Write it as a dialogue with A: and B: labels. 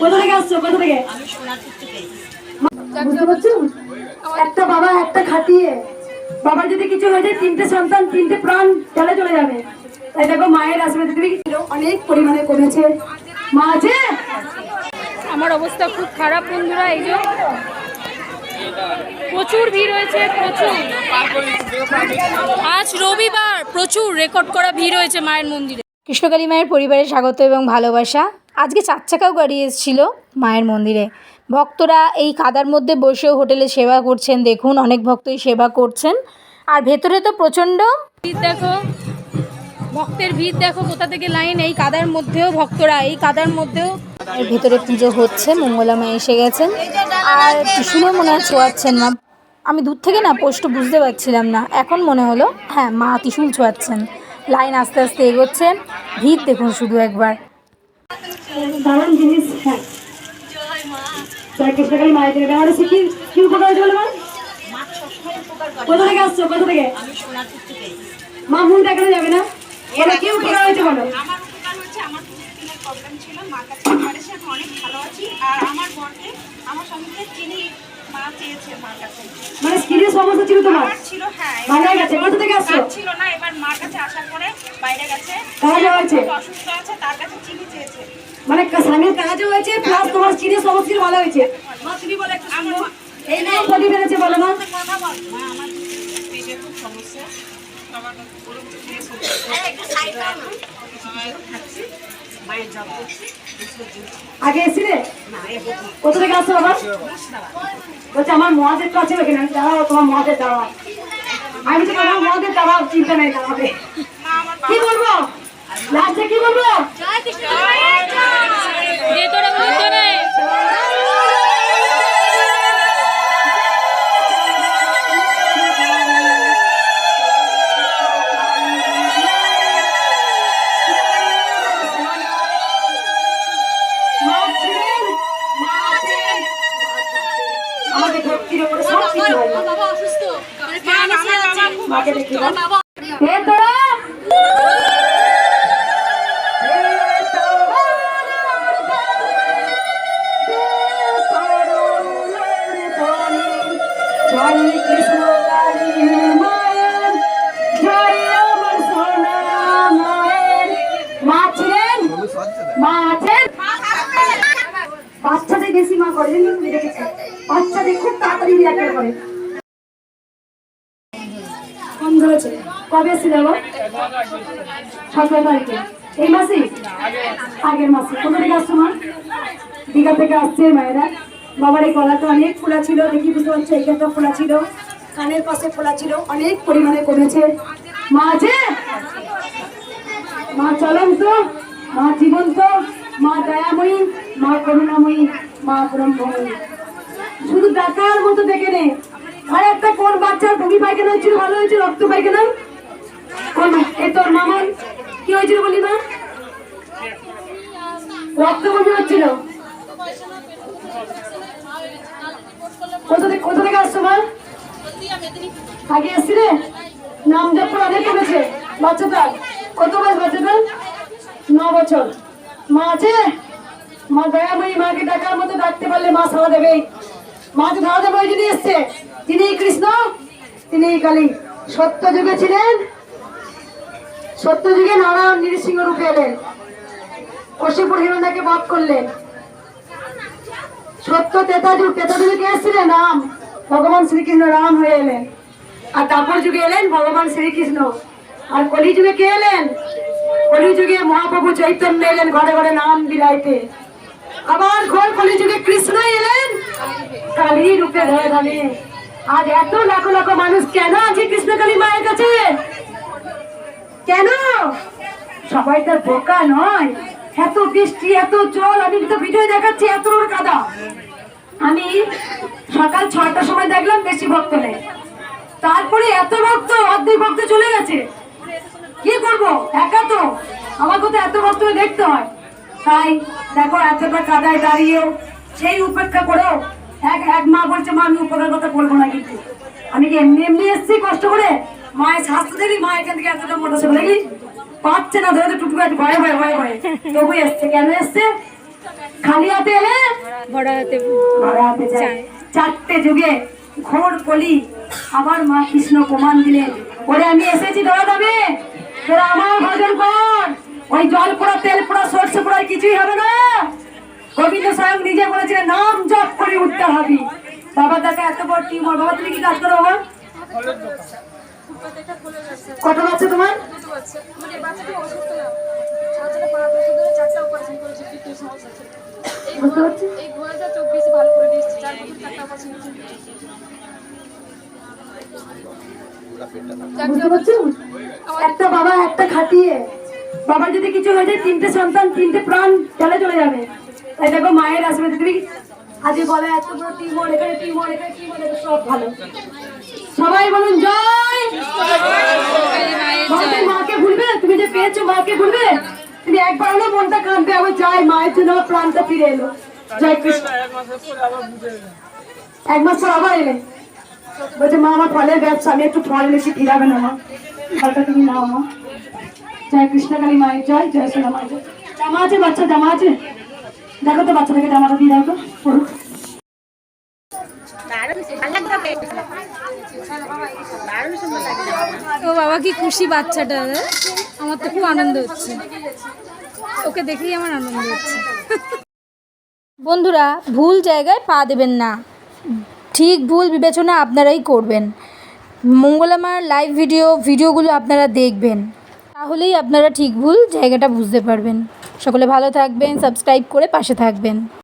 A: কোথা থেকে আসছো? কোথা থেকে?
B: আমি সোনারপুর থেকে
A: বুঝতে পারছ? একটা বাবা একটা খাটিয়ে বাবার যদি কিছু হয়ে যায় তিনটে সন্তান তিনটে প্রাণ চলে চলে যাবে। তাই দেখো মায়ের আসবে তুমি অনেক পরিমাণে কমেছে। মা আছে?
C: আমার অবস্থা খুব খারাপ বন্ধুরা এই যে প্রচুর ভিড় হয়েছে প্রচুর। আজ রবিবার প্রচুর রেকর্ড করা ভিড় হয়েছে মায়ের মন্দিরে। কৃষ্ণকালী মায়ের পরিবারে স্বাগত এবং ভালোবাসা। আজকে চার চাকাও গাড়ি এসেছিল মায়ের মন্দিরে। ভক্তরা এই কাদার মধ্যে বসেও হোটেলে সেবা করছেন। দেখুন, অনেক ভক্তই সেবা করছেন। আর ভেতরে তো প্রচণ্ড দেখো। ভক্তের ভিড় দেখো, কোথা থেকে লাইন? এই কাদার মধ্যেও ভক্তরা, এই কাদার মধ্যেও। এর ভেতরে পুজো হচ্ছে, মঙ্গলা মা এসে গেছেন। আর ত্রিশুলও মনে হয় ছোঁয়াচ্ছেন না। আমি দূর থেকে না, পোস্ট বুঝতে পারছিলাম না। এখন মনে হলো হ্যাঁ মা ত্রিশুল ছোঁয়াচ্ছেন। লাইন আস্তে আস্তে এগোচ্ছে ভিড় দেখুন শুধু একবার।
A: দারুণ জিনিস হ্যাঁ। কৃষ্ণকালী মায়ের জন্য ব্যবহার কি কি উপকার হয়েছে বলো কোথা থেকে আসছো কোথা থেকে? মা মন দেখানো যাবে না। বলো কি উপকার হয়েছে বলো?
D: আমার উপকার হচ্ছে আমার প্রবলেম ছিল মা কাছে পারেছে অনেক ভালো আছি আর আমার বরকে আমার সঙ্গে চিনি মা চেয়েছে মার কাছে
A: মানে স্কিনের সমস্যা ছিল তোমার?
D: ছিল হ্যাঁ
A: ভালো গেছে কোথা থেকে আসছো?
D: ছিল না এবার মার কাছে আসার পরে বাইরে গেছে। অসুস্থ আছে তার কাছে চিনি চেয়েছে।
A: মানে স্বামীর কাজও হয়েছে প্লাস তোমার স্কিনের সমস্যা ভালো হয়েছে। বলো আগে বাবা বলছে আমার মহাদেব তো আছে ওখানে। দাঁড়াও, তোমার মহাদেব, দাঁড়াও। আমি তো তোমার মহাদেব, দাঁড়াও, চিন্তা নেই, দাঁড়াবে। কি বলব? লাস্টে কি বলব? জয় কৃষ্ণ কালী মায়ের জয় আমার সোনা মায়ের মা ছিলেন মা আছেন বাচ্চাদের বেশি মা করে জানি তুমি দেখেছ বাচ্চাদের খুব তাড়াতাড়ি রিয়াক্ট করে। কম ধরেছে। কবে এসেছিল সতেরো তারিখে। এই মাসে? আগের মাসে। কোথা থেকে আসছো মা? দীঘা থেকে আসছে মায়েরা। বাবার এই গলাটা অনেক ফোলা ছিল, দেখি বুঝতে পারছ এইখানটা ফোলা ছিল। কানের পাশে ফোলা ছিল, অনেক পরিমাণে কমেছে। মা আছে? মা চলন্ত, মা জীবন্ত, মা দয়াময়ী, মা করুণাময়ী, মা ব্রহ্মময়ী শুধু দেখার মতো দেখে নে। আর একটা কোন বাচ্চার বমি পায়খানা হচ্ছিল ভালো হয়েছে? রক্ত পায়খানা? কোন এ তোর মামার কি হয়েছিল বলি মা? রক্ত বমি হচ্ছিল? কোথা কোথা থেকে আসছো মা? আগে এসছিলে নাম জপ অনেক কমেছে। বাচ্চাটা, কত বয়স বাচ্চাটা ন বছর। মা আছে? মা দয়াময়ী মাকে ডাকার মতো ডাকতে পারলে মা সারা দেবে মাকে ধরা দেবে ওই যিনি এসছে, তিনি কৃষ্ণ, তিনি কালী। সত্য যুগে ছিলেন সত্য যুগে নারায়ণ নৃসিংহ রূপে এলেন। কশিপুর হিরণাকে বধ করলেন। সত্য তেতা যুগ কে এসেছিলেন রাম। ভগবান শ্রীকৃষ্ণ রাম হয়ে এলেন। আর তারপর যুগে এলেন ভগবান শ্রীকৃষ্ণ। আর কলি যুগে কে এলেন? কলি যুগে মহাপ্রভু চৈতন্য এলেন ঘরে ঘরে নাম বিলাইতে আবার ঘর কলি যুগে কৃষ্ণ এলেন। কালী রূপে ধরে ধরে। আজ এত লাখো লাখো মানুষ কেন আছে কৃষ্ণ কালী মায়ের কাছে? কেন? সবাই তার বোকা নয়। এত বৃষ্টি, এত জল, আমি তো ভিডিও দেখাচ্ছি, এত কাদা। আমি সকাল ছটার সময় দেখলাম বেশি ভক্ত নেই। তারপরে এত ভক্ত, অর্ধেক ভক্ত চলে গেছে। কি করব? একা তো। আমাকে তো এত ভক্ত দেখতে হয়। তাই দেখো এতটা কাদায় দাঁড়িয়েও সেই উপেক্ষা করেও এক এক মা বলছে মা আমি উপকার কথা বলব না কিন্তু। আমি কি এমনি এমনি এসেছি কষ্ট করে? মায়ের স্বাস্থ্য দেখি মা এখান থেকে এতটা মোটা ছিল দেখি পাচ্ছে না ধরে টুকু ভয়ে ভয়ে ভয়ে ভয়ে। তবু এসছে কেন এসছে? খালি হাতে এলে?
C: ভরা হাতে
A: ভরা হাতে যায়।
C: যায়।
A: চারটে যুগে ঘোর কলি আবার মা কৃষ্ণ প্রমাণ দিলেন। ওরে আমি এসেছি ধরা যাবে? তোরা আমার ভজন কর। ওই জল পোড়া, তেল পোড়া, সর্ষে পোড়া কিছুই হবে না। গোবিন্দ স্বয়ং নিজে বলেছিলেন, নাম জপ করে উঠতে হবে। বাবা তাকে এত বড় টিউমার। বাবা, তুমি কি কাজ করো, বাবা? কত বাচ্চা তোমার? একটা বাবা, একটা খাটিয়ে। বাবার যদি কিছু হয়ে যায়, তিনটে সন্তান, তিনটে প্রাণ চলে চলে যাবে। তাই দেখো, মায়ের আসবে তুমি আজকে বলে, এত বড় টিউমার, এখানে টিউমার এখানে টিউমার সব ভালো। সবাই বলুন, জয়! মাকে ভুলবে? তুমি যে পেয়েছ মাকে ভুলবে? তুমি একবার হলো মনটা কাঁদবে, আবার জয়, মায়ের জন্য প্রাণটা ফিরে এলো। জয় কৃষ্ণ। এক মাস পর আবার এলে। বলছে, মা, আমার ফলের ব্যবসা, আমি একটু ফল বেশি ফিরাবে না মা। ফলটা তুমি নাও মা। জয় কৃষ্ণকালী মায়ের জয় জয় সোনা মায়ের জয়। জামা আছে বাচ্চা, জামা আছে। দেখো তো বাচ্চাটাকে জামাটা দিয়ে দাও পড়ুক।
C: ও বাবা, কি খুশি বাচ্চাটা। আমার তো খুব আনন্দ হচ্ছে। ওকে দেখেই আমার আনন্দ হচ্ছে। বন্ধুরা, ভুল জায়গায় পা দেবেন না। ঠিক ভুল বিবেচনা আপনারাই করবেন। মঙ্গলামার লাইভ ভিডিও ভিডিওগুলো আপনারা দেখবেন। তাহলেই আপনারা ঠিক ভুল জায়গাটা বুঝতে পারবেন। সকলে ভালো থাকবেন সাবস্ক্রাইব করে পাশে থাকবেন।